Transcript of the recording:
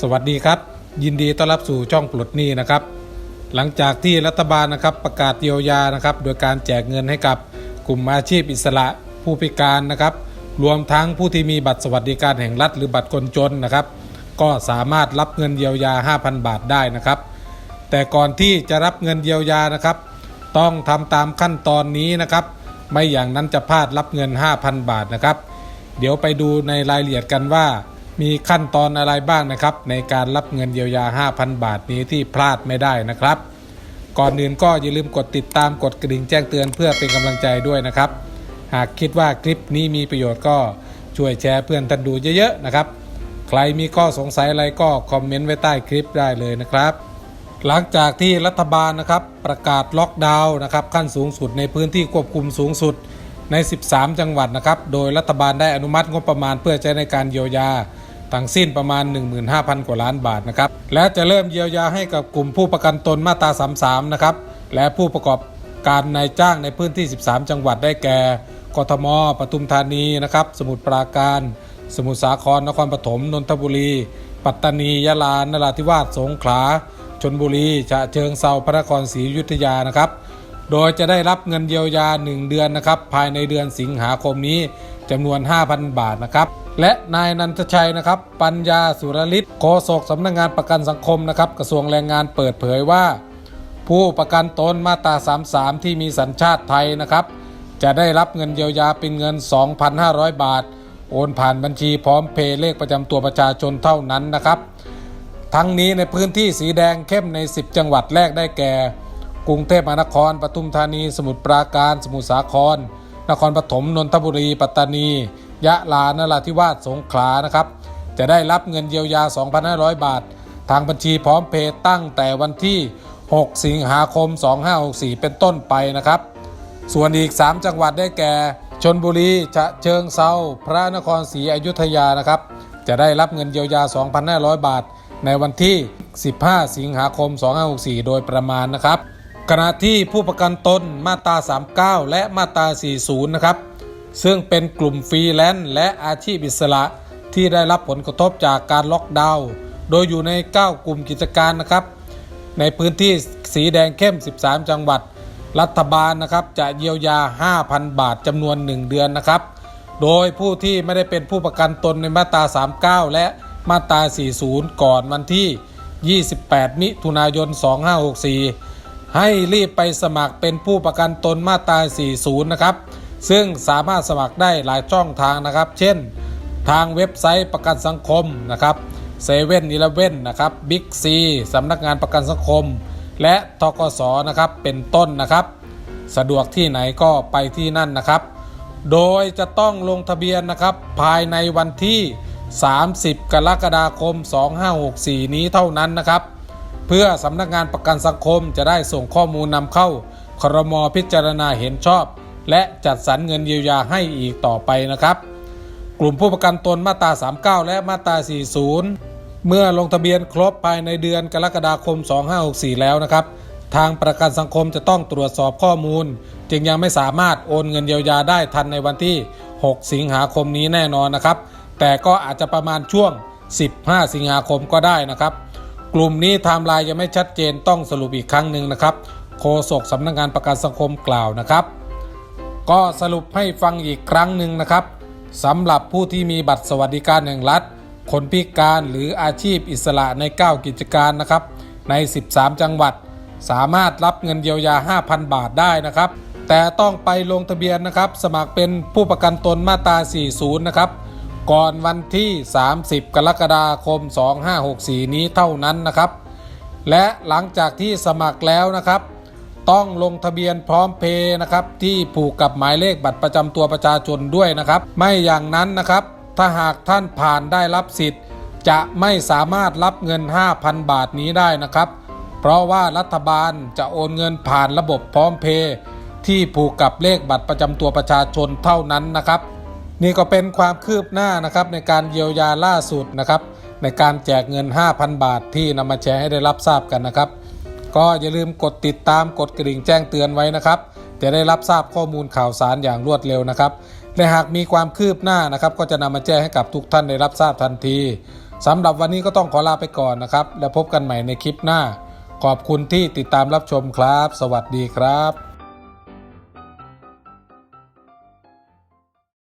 สวัสดีครับ ยินดีต้อนรับสู่ช่องปลดหนี้นะครับ หลังจากที่รัฐบาลนะครับประกาศเยียวยานะครับ โดยการแจกเงินให้กับกลุ่มอาชีพอิสระผู้พิการนะครับ รวมทั้งผู้ที่มีบัตรสวัสดิการแห่งรัฐ หรือบัตรคนจนนะครับ ก็สามารถรับเงินเยียวยา 5,000 บาทได้นะครับ แต่ก่อนที่จะรับเงินเยียวยานะครับ ต้องทำตามขั้นตอนนี้นะครับ ไม่อย่างนั้นจะพลาดรับเงิน 5,000 บาทนะครับ เดี๋ยวไปดูในรายละเอียดกันว่า มีขั้นตอนอะไรบ้างนะครับ ในการรับเงินเยียวยา 5,000 บาทนี้ที่พลาดไม่ได้นะครับ ก่อนอื่นก็อย่าลืมกดติดตามกดกระดิ่งแจ้งเตือนเพื่อเป็นกำลังใจด้วยนะครับ หากคิดว่าคลิปนี้มีประโยชน์ก็ช่วยแชร์เพื่อนท่านดูเยอะๆนะครับ ใครมีข้อสงสัยอะไรก็คอมเมนต์ไว้ใต้คลิปได้เลยนะครับ หลังจากที่รัฐบาลนะครับประกาศล็อกดาวน์นะครับขั้นสูงสุดในพื้นที่ควบคุมสูงสุดใน 13 จังหวัดนะครับ โดยรัฐบาลได้อนุมัติงบประมาณเพื่อใช้ในการเยียวยา ทั้งสิ้นประมาณ 15,000 กว่าล้านบาทนะครับ และจะเริ่มเยียวยาให้กับกลุ่มผู้ประกันตนมาตรา 33 นะครับ และผู้ประกอบการนายจ้างในพื้นที่ 13 จังหวัดได้แก่ กทม ปทุมธานีนะครับ สมุทรปราการ สมุทรสาคร นครปฐม นนทบุรี ปัตตานี ยะลา นราธิวาส สงขลา ชนบุรี ฉะเชิงเซาพระนครศรีอยุธยานะครับ โดยจะได้รับเงินเยียวยา 1 เดือนนะครับ ภายในเดือนสิงหาคมนี้จำนวน 5,000 บาทนะครับ และนายนันทชัยนะครับ ปัญญาสุรลิศโฆษกสำนักงานประกันสังคมนะครับ กระทรวงแรงงานเปิดเผยว่า ผู้ประกันตนมาตรา 33 ที่มีสัญชาติไทยนะครับ จะได้รับเงินเยียวยาเป็นเงิน 2,500 บาท โอนผ่านบัญชีพร้อมเพย์เลขประจำตัวประชาชนเท่านั้นนะครับ ทั้งนี้ในพื้นที่สีแดงเข้มใน 10 จังหวัดแรกได้แก่ กรุงเทพมหานครปทุมธานี สมุทรปราการ สมุทรสาคร นครปฐมนนทบุรี ปัตตานี ยะลานราธิวาสสงขลานะครับ จะได้รับเงินเยียวยา 2,500 บาท ทางบัญชีพร้อมเพย์ตั้งแต่วันที่ 6 สิงหาคม 2564 เป็นต้นไปนะครับ ส่วนอีก 3 จังหวัดได้แก่ชนบุรีฉะเชิงเซาพระนครศรีอยุธยานะครับ จะได้รับเงินเยียวยา 2,500 บาท ในวันที่ 15 สิงหาคม 2564 โดยประมาณนะครับขณะที่ผู้ประกันตนมาตรา 39 และมาตรา 40 นะครับ ซึ่งเป็นกลุ่มฟรีแลนซ์และอาชีพอิสระที่ได้รับผลกระทบจากการล็อกดาวน์โดยอยู่ใน 9 กลุ่มกิจการนะครับ ในพื้นที่สีแดงเข้ม 13 จังหวัด รัฐบาลนะครับจะเยียวยา 5,000 บาทจำนวน 1 เดือนนะครับ โดยผู้ที่ไม่ได้เป็นผู้ประกันตนในมาตรา 39 และมาตรา 40 ก่อนวันที่ 28 มิถุนายน 2564 ให้รีบไปสมัครเป็นผู้ประกันตนมาตรา 40 นะครับ ซึ่งสามารถสมัครได้หลายช่องทางนะครับ เช่น ทางเว็บไซต์ประกันสังคมนะครับเซเว่นอีเลเว่นนะครับบิ๊กซีสำนักงานประกันสังคม และทกสนะครับเป็นต้นนะครับ สะดวกที่ไหนก็ไปที่นั่นนะครับ โดยจะต้องลงทะเบียนนะครับภายในวันที่ 30 กรกฎาคม 2564 นี้เท่านั้นนะครับ เพื่อสำนักงานประกันสังคมจะได้ส่งข้อมูลนำเข้าครมพิจารณาเห็นชอบ และจัดสรรเงินเยียวยาให้อีกต่อไปนะครับ กลุ่มผู้ประกันตนมาตรา 39 และมาตรา 40 เมื่อลงทะเบียนครบภายในเดือนกรกฎาคม 2564 แล้วนะครับ ทางประกันสังคมจะต้องตรวจสอบข้อมูล จึงยังไม่สามารถโอนเงินเยียวยาได้ทันในวันที่ 6 สิงหาคมนี้แน่นอนนะครับ แต่ก็อาจจะประมาณช่วง 15 สิงหาคมก็ได้นะครับ กลุ่มนี้ไทม์ไลน์ยังไม่ชัดเจนต้องสรุปอีกครั้งหนึ่งนะครับโฆษกสำนักงานประกันสังคมกล่าวนะครับ ก็สรุปให้ฟังอีกครั้งหนึ่งนะครับสำหรับผู้ที่มีบัตรสวัสดิการแห่งรัฐ คนพิการหรืออาชีพอิสระใน 9 กิจการนะครับ ใน 13 จังหวัด สามารถรับเงินเยียวยา 5,000 บาทได้นะครับ แต่ต้องไปลงทะเบียนนะครับ สมัครเป็นผู้ประกันตนมาตรา 40 นะครับ ก่อนวันที่ 30 กรกฎาคม 2564 นี้เท่านั้นนะครับ และหลังจากที่สมัครแล้วนะครับ ต้องลงทะเบียนพร้อมเพย์นะครับที่ผูกกับหมายเลขบัตรประจำตัวประชาชนด้วยนะครับ ไม่อย่างนั้นนะครับ ถ้าหากท่านผ่านได้รับสิทธิ์ จะไม่สามารถรับเงิน 5,000 บาทนี้ได้นะครับ เพราะว่ารัฐบาลจะโอนเงินผ่านระบบพร้อมเพย์ที่ผูกกับเลขบัตรประจำตัวประชาชนเท่านั้นนะครับ นี่ก็เป็นความคืบหน้านะครับในการเยียวยาล่าสุดนะครับ ในการแจกเงิน 5,000 บาทที่นำมาแชร์ให้ได้รับทราบกันนะครับ ก็อย่าลืมกดติดตามกดกระดิ่งแจ้งเตือนไว้นะครับ จะได้รับทราบข้อมูลข่าวสารอย่างรวดเร็วนะครับและหากมีความคืบหน้านะครับก็จะนำมาแจ้งให้กับทุกท่านได้รับทราบทันทีสำหรับวันนี้ก็ต้องขอลาไปก่อนนะครับ แล้วพบกันใหม่ในคลิปหน้า ขอบคุณที่ติดตามรับชมครับ สวัสดีครับ